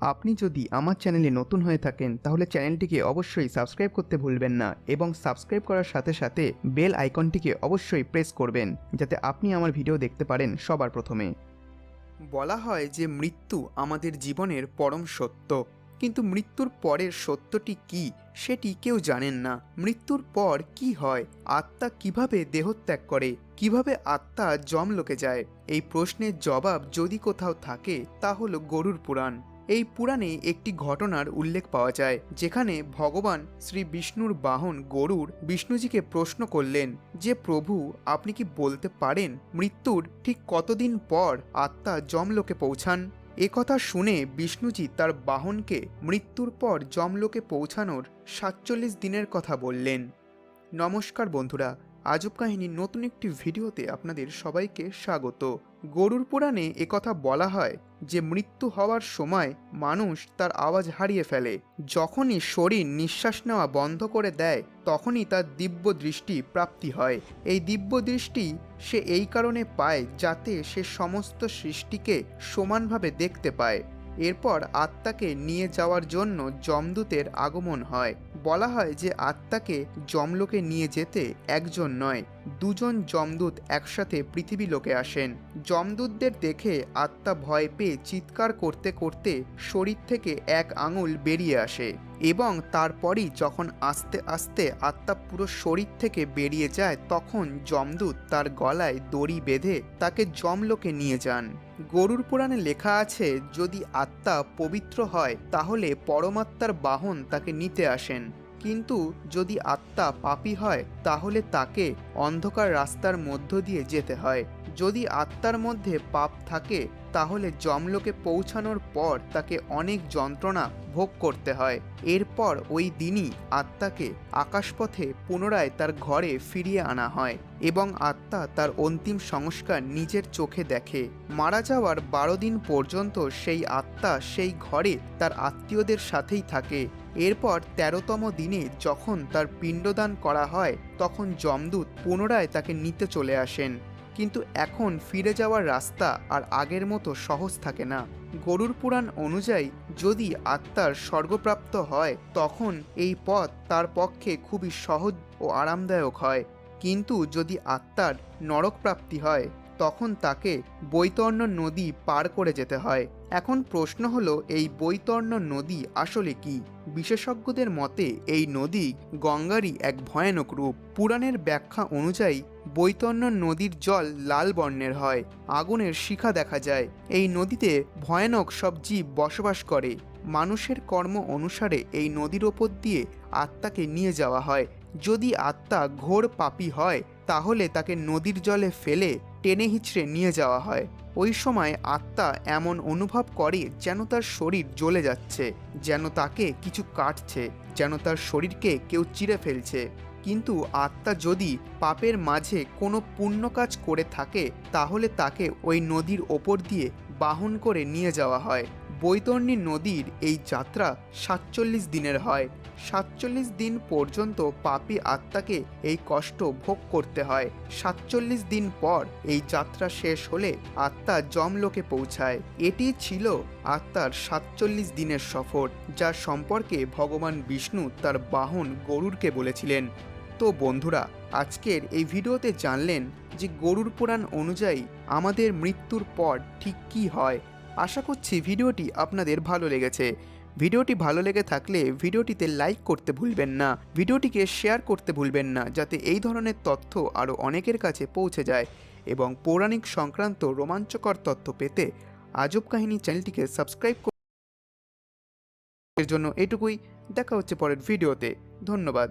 আপনি যদি আমার চ্যানেলে নতুন হয়ে থাকেন, তাহলে চ্যানেলটিকে অবশ্যই সাবস্ক্রাইব করতে ভুলবেন না এবং সাবস্ক্রাইব করার সাথে সাথে বেল আইকনটিকে অবশ্যই প্রেস করবেন, যাতে আপনি আমার ভিডিও দেখতে পারেন সবার প্রথমে। বলা হয় যে মৃত্যু আমাদের জীবনের পরম সত্য, কিন্তু মৃত্যুর পরের সত্যটি কি সেটি কেউ জানেন না। মৃত্যুর পর কি হয়, আত্মা কীভাবে দেহত্যাগ করে, কীভাবে আত্মা জমলোকে যায়, এই প্রশ্নের জবাব যদি কোথাও থাকে, তা হলো গরুর পুরাণ। এই পুরাণে একটি ঘটনার উল্লেখ পাওয়া যায়, যেখানে ভগবান শ্রী বিষ্ণুর বাহন গরুর বিষ্ণুজিকে প্রশ্ন করলেন যে, প্রভু, আপনি কি বলতে পারেন মৃত্যুর ঠিক কতদিন পর আত্মা জমলোকে পৌঁছান? একথা শুনে বিষ্ণুজি তার বাহনকে মৃত্যুর পর জমলোকে পৌঁছানোর সাতচল্লিশ দিনের কথা বললেন। নমস্কার বন্ধুরা আজব কাহিনীর নতুন একটি ভিডিওতে আপনাদের সবাইকে স্বাগত। গরুর পুরাণে একথা বলা হয় যে, মৃত্যু হওয়ার সময় মানুষ তার আওয়াজ হারিয়ে ফেলে। যখনই শরীর নিঃশ্বাস নেওয়া বন্ধ করে দেয়, তখনই তার দিব্য দৃষ্টি প্রাপ্তি হয়। এই দিব্য দৃষ্টি সে এই কারণে পায় যাতে সে সমস্ত সৃষ্টিকে সমানভাবে দেখতে পায়। এরপর আত্মাকে নিয়ে যাওয়ার জন্য যমদূতের আগমন হয়। বলা হয় যে আত্মাকে যমলোকে নিয়ে যেতে একজন নয়। দুজন যমদূত একসাথে পৃথিবী লোকে আসেন। যমদূতদের দেখে আত্মা ভয় পেয়ে চিৎকার করতে করতে শরীর থেকে এক আঙুল বেরিয়ে আসে এবং তারপরই যখন আস্তে আস্তে আত্মা পুরো শরীর থেকে বেরিয়ে যায়, তখন যমদূত তার গলায় দড়ি বেঁধে তাকে যমলোকে নিয়ে যান। গরুর পুরাণে লেখা আছে, যদি আত্মা পবিত্র হয়, তাহলে পরমাত্মার বাহন তাকে নিতে আসেন। কিন্তু যদি আত্মা পাপি হয়, তাহলে তাকে অন্ধকার রাস্তার মধ্য দিয়ে যেতে হয়। যদি আত্মার মধ্যে পাপ থাকে তাহলে যমলোকে পৌঁছানোর পর তাকে অনেক যন্ত্রণা ভোগ করতে হয়। এরপর ওই দিনই আত্মাকে আকাশপথে পুনরায় তার ঘরে ফিরিয়ে আনা হয় এবং আত্মা তার অন্তিম সংস্কার নিজের চোখে দেখে। মারা যাওয়ার বারো দিন পর্যন্ত সেই আত্মা সেই ঘরে তার আত্মীয়দের সাথেই থাকে। এরপর তেরোতম দিনে যখন তার পিণ্ডদান করা হয়, তখন যমদূত পুনরায় তাকে নিতে চলে আসেন। কিন্তু এখন ফিরে যাওয়ার রাস্তা আর আগের মতো সহজ থাকে না। গরুর পুরাণ অনুযায়ী, যদি আত্মার স্বর্গপ্রাপ্ত হয়, তখন এই পথ তার পক্ষে খুবই সহজ ও আরামদায়ক হয়। কিন্তু যদি আত্মার নরকপ্রাপ্তি হয়, তখন তাকে বৈতর্ণ নদী পার করে যেতে হয়। এখন প্রশ্ন হলো, এই বৈতর্ণ নদী আসলে কি? বিশেষজ্ঞদের মতে, এই নদী গঙ্গারই এক ভয়ানক রূপ। পুরাণের ব্যাখ্যা অনুযায়ী বৈতর্ণ নদীর জল লাল বর্ণের হয়, আগুনের শিখা দেখা যায়। এই নদীতে ভয়ানক সব জীব বসবাস করে। মানুষের কর্ম অনুসারে এই নদীর ওপর দিয়ে আত্মাকে নিয়ে যাওয়া হয়। যদি আত্মা ঘোর পাপি হয়, তাহলে তাকে নদীর জলে ফেলে টেনে হিচড়ে নিয়ে যাওয়া হয়। ওই সময় আত্মা এমন অনুভব করে যেন তার শরীর জ্বলে যাচ্ছে, যেন তাকে কিছু কাটছে, যেন তার শরীরকে কেউ চিরে ফেলছে। কিন্তু আত্মা যদি পাপের মাঝে কোনো পুণ্য কাজ করে থাকে, তাহলে তাকে ওই নদীর ওপর দিয়ে বাহন করে নিয়ে যাওয়া হয়। বৈতরণী নদীর এই যাত্রা সাতচল্লিশ দিনের হয়। সাতচল্লিশ দিন পর্যন্ত পাপী আত্মাকে এই কষ্ট ভোগ করতে হয়। সাতচল্লিশ দিন পর এই যাত্রা শেষ হলে আত্মা জমলোকে পৌঁছায়। এটি ছিল আত্মার সাতচল্লিশ দিনের সফর, যার সম্পর্কে ভগবান বিষ্ণু তার বাহন গরুরকে বলেছিলেন। তো বন্ধুরা, আজকের এই ভিডিওতে জানলেন যে গরুর পুরাণ অনুযায়ী আমাদের মৃত্যুর পর ঠিক কী হয়। আশা করছি ভিডিওটি আপনাদের ভালো লেগেছে। ভিডিওটি ভালো লেগে থাকলে ভিডিওটিতে লাইক করতে ভুলবেন না। ভিডিওটিকে শেয়ার করতে ভুলবেন না, যাতে এই ধরনের তথ্য আরও অনেকের কাছে পৌঁছে যায় এবং পৌরাণিক সংক্রান্ত রোমাঞ্চকর তথ্য পেতে আজব কাহিনী চ্যানেলটিকে সাবস্ক্রাইব এর জন্য এটুকুই। দেখা হচ্ছে পরের ভিডিওতে। ধন্যবাদ।